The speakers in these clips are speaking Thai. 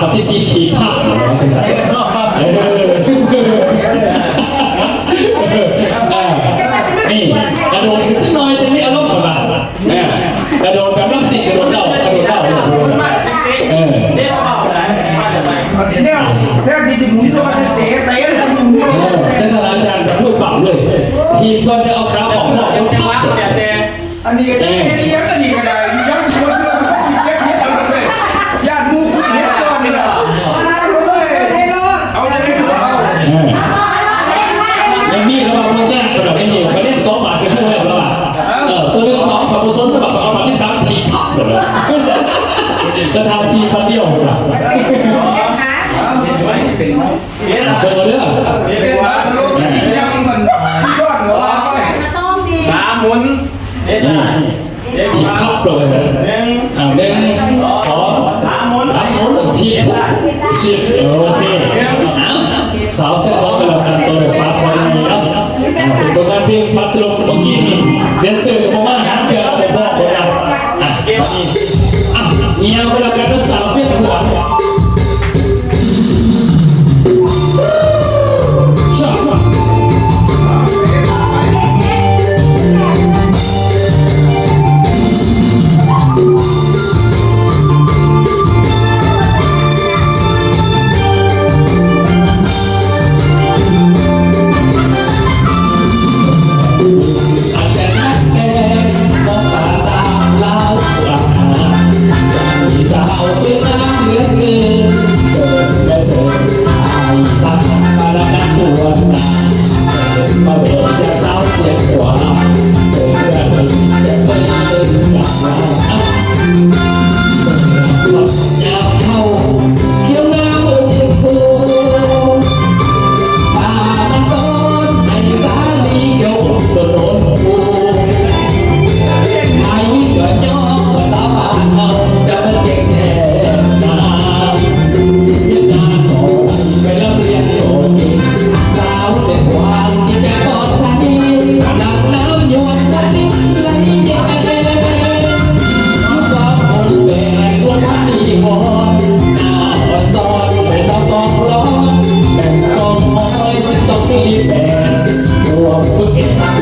กับที่สี่ขี่ภาพเนาะถึงสามเออนี่กระโดดขึ้นน่อยตรงนี้อารมณ์ประมาณกระโดดแบบนั่งสิกระโดดเล่ากระโดดเล่าเออเด็กเปล่าไหนมาจากไหนเนี่ยเนี่ยดีที่ผมชอบเตะเตะเลยในสถานการณ์แบบลูกเป่าเลย ทีมก็จะเอาขาออกนอกจัจังหวะอันนี้ก็ หมุนเอซ่าเด็กทีกว่าขับเลยหนึ่งอ่าหนึ่งสองสามหมุนสามหมุนทีสิบโอเคสาวเส้นบอลกันแล้วกันตัวแบบปาพอดีเนาะตัวงานเพลงพัสดุเมื่อกี้นี่เรียนเสริมผมว่าหาเพื่อนผมบอกเลยนะอะเกมนี้อะเงียบเวลา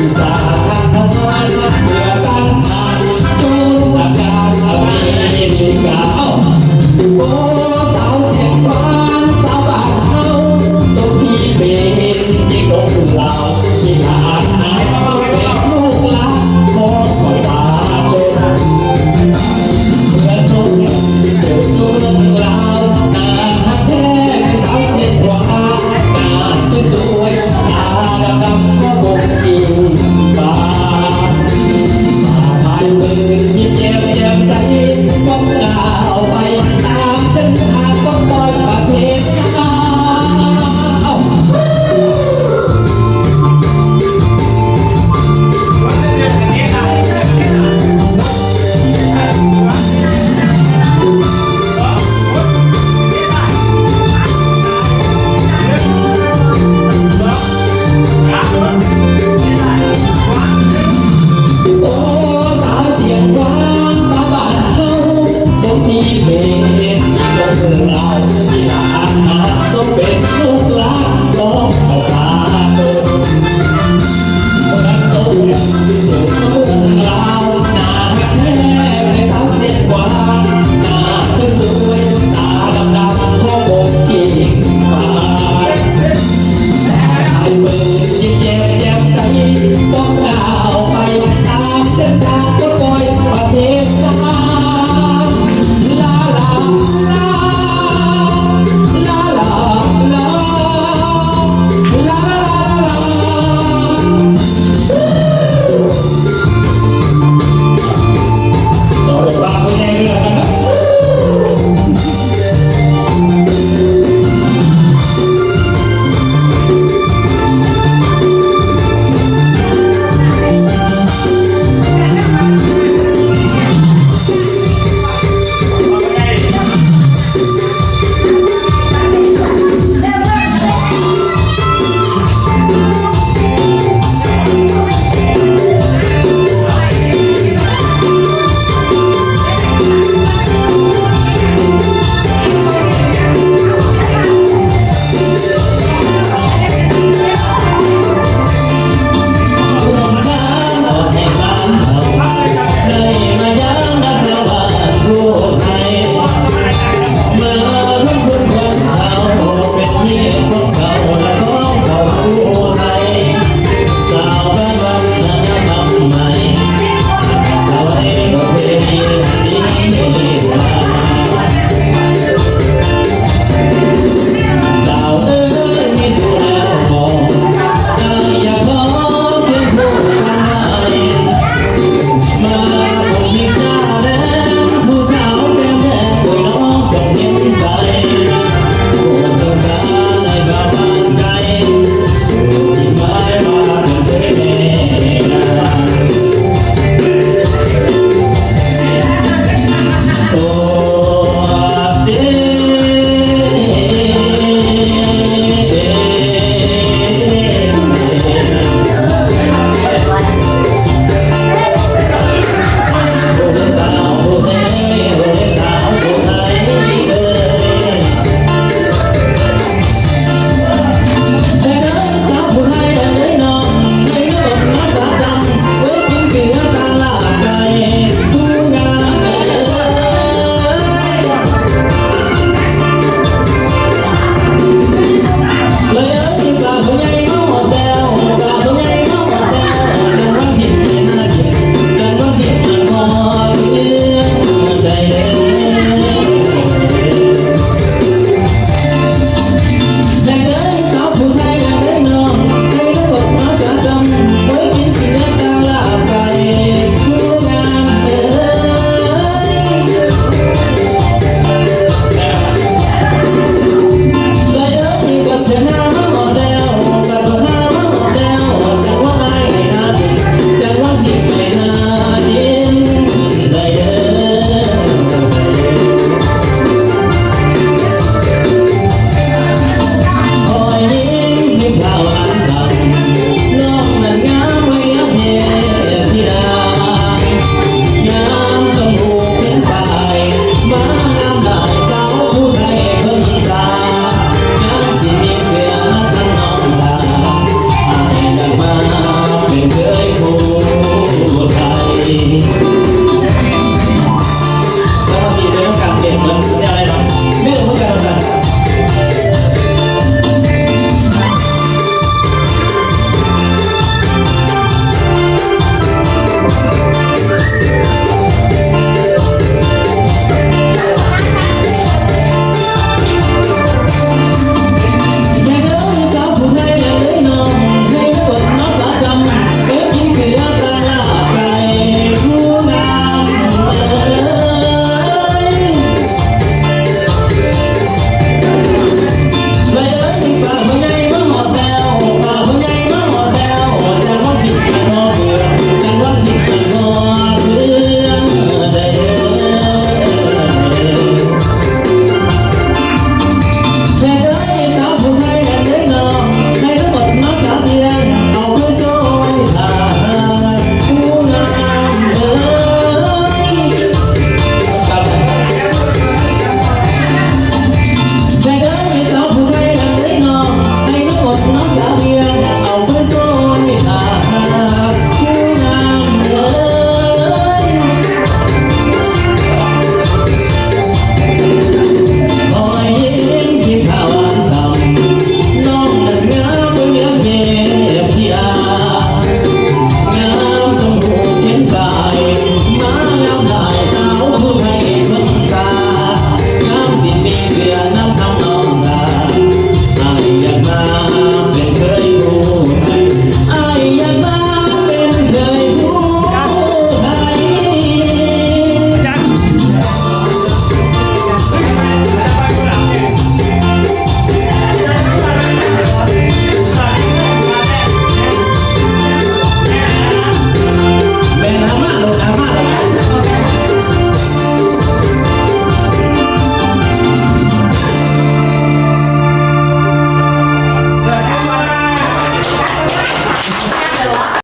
desire.